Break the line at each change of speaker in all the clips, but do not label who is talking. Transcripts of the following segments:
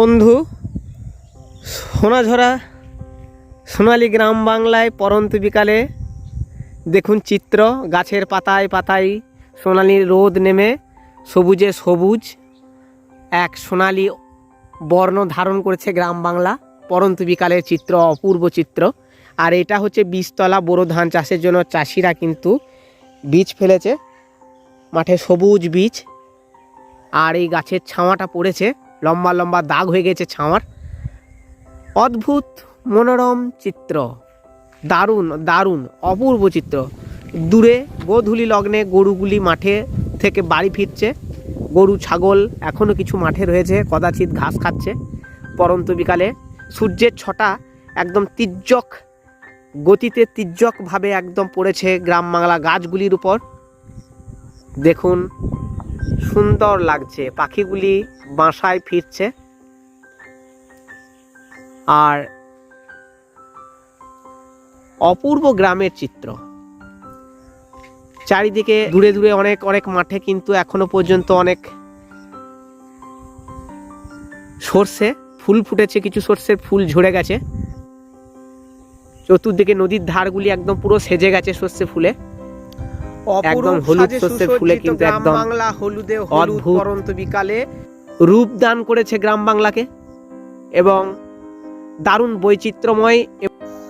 বন্ধু, সোনাঝরা, সোনালি গ্রাম বাংলায় পরন্ত বিকালে দেখুন চিত্র, গাছের পাতায় পাতায় সোনালি রোদ নেমে সবুজে সবুজ এক সোনালি বর্ণ ধারণ করেছে গ্রাম বাংলা পরন্ত বিকালের চিত্র, অপূর্ব চিত্র। আর এটা হচ্ছে বীজতলা বোরো ধান চাষের জন্য চাষিরা কিন্তু বীজ ফেলেছে। মাঠে সবুজ বীজ। আর এই গাছের ছাওয়াটা পড়েছে। লম্বা লম্বা দাগ হয়ে গেছে ছাওয়ার। অদ্ভুত মনোরম চিত্র। দারুণ দারুণ, অপূর্ব চিত্র। দূরে গোধূলি লগ্নে গরুগুলি মাঠে থেকে বাড়ি ফিরছে। গরু, ছাগল এখনও কিছু মাঠে রয়েছে, কদাচিৎ ঘাস খাচ্ছে। পরন্ত বিকালে সূর্যের ছটা একদম তির্যক, গতিতে তির্যকভাবে একদম পড়েছে গ্রাম বাংলা গাছগুলির উপর। দেখুন সুন্দর লাগছে। পাখিগুলি বাসায় ফিরছে। আর অপূর্ব গ্রামের চিত্র। চারিদিকে দূরে দূরে অনেক অনেক মাঠে কিন্তু এখনও পর্যন্ত অনেক সর্ষে ফুল ফুটেছে, কিছু সর্ষের ফুল ঝরে গেছে। চতুর্দিকে নদীর ধারগুলি একদম পুরো সেজে গেছে সর্ষে ফুলে। একদম হলুদ শস্যের ফুলে কিন্তু একদম
বাংলা হলুদে হলুদ। পরন্ত বিকালে।
রূপ দান করেছে গ্রাম বাংলাকে এবং দারুণ বৈচিত্র্যময়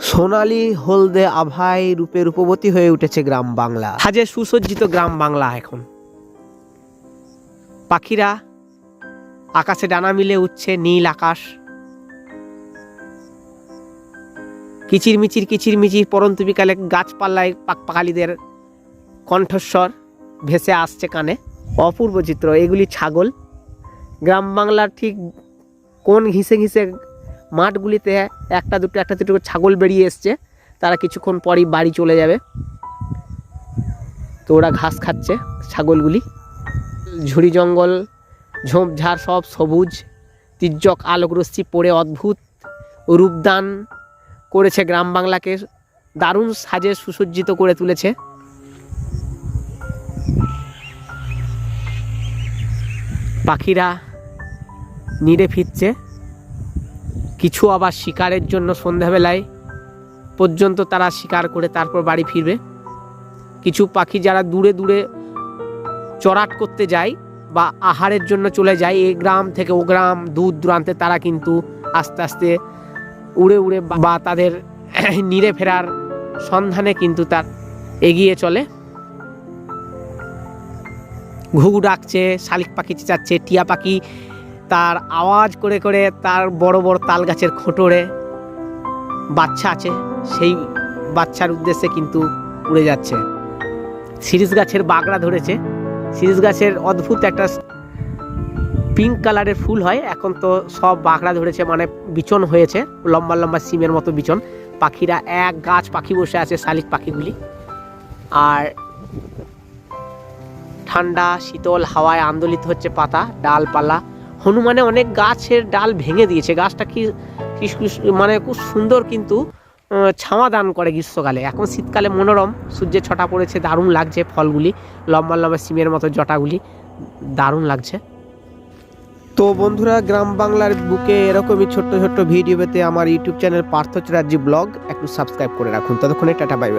সোনালী হলদে আভায় রূপে রূপবতী হয়ে উঠেছে গ্রাম বাংলা। সাজে সুসজ্জিত গ্রাম বাংলা এখন। পাখিরা আকাশে ডানা মিলে উঠছে নীল আকাশ। কিচির মিচির কিচির মিচির পরন্তু বিকালে গাছপাল্লায় পাকপাকালিদের কণ্ঠস্বর ভেসে আসছে কানে। অপূর্ব চিত্র, এগুলি ছাগল। গ্রাম বাংলার ঠিক কোন ঘিসে ঘিসে মাঠগুলিতে একটা দুটো একটা দুটো ছাগল বেরিয়ে এসছে, তারা কিছুক্ষণ পরই বাড়ি চলে যাবে। তো ওরা ঘাস খাচ্ছে ছাগলগুলি। ঝুড়ি জঙ্গল ঝোপঝাড় সব সবুজ, তির্যক আলোকরশ্মি পড়ে অদ্ভুত। রূপদান করেছে গ্রাম বাংলাকে, দারুণ সাজে সুসজ্জিত করে তুলেছে। পাখিরা নিড়ে ফিরছে। কিছু আবার শিকারের জন্য সন্ধ্যাবেলায় পর্যন্ত তারা শিকার করে তারপর বাড়ি ফিরবে। কিছু পাখি যারা দূরে দূরে চড়াট করতে যায় বা আহারের জন্য চলে যায় এই গ্রাম থেকে ও গ্রাম দূর দূরান্তে তারা কিন্তু আস্তে আস্তে উড়ে উড়ে বা তাদের নিড়ে ফেরার সন্ধানে কিন্তু তার এগিয়ে চলে। ঘুঘু ডাকছে, শালিক পাখি চেঁচাচ্ছে, টিয়া পাখি তার আওয়াজ করে করে তার বড় বড় তাল গাছের খোঁটরে বাচ্চা আছে, সেই বাচ্চার উদ্দেশ্যে কিন্তু উড়ে যাচ্ছে। সিরিজ গাছের বাগড়া ধরেছে। সিরিজ গাছের অদ্ভুত একটা পিঙ্ক কালারের ফুল হয়। এখন তো সব বাঁকড়া ধরেছে মানে বিচন হয়েছে, লম্বা লম্বা সিমের মতো বিচন। পাখিরা এক গাছ পাখি বসে আছে শালিক পাখিগুলি। আর ঠান্ডা, শীতল, হাওয়ায় আন্দোলিত হচ্ছে পাতা, ডালপালা। হনুমানে অনেক গাছের ডাল ভেঙে দিয়েছে। গাছটা কি মানে খুব সুন্দর কিন্তু ছাওয়া দান করে গ্রীষ্মকালে। এখন শীতকালে মনোরম, সূর্যের ছটা পড়েছে, দারুণ লাগছে ফলগুলি, লম্বা লম্বা সিমের মতো জটাগুলি, দারুণ লাগছে। তো বন্ধুরা, গ্রাম বাংলার বুকে এরকমই ছোট্ট ছোট্ট ভিডিও পেতে আমার YouTube channel Partha Chatterjee vlog একটু সাবস্ক্রাইব করে রাখুন। ততক্ষণে টাটা বাই।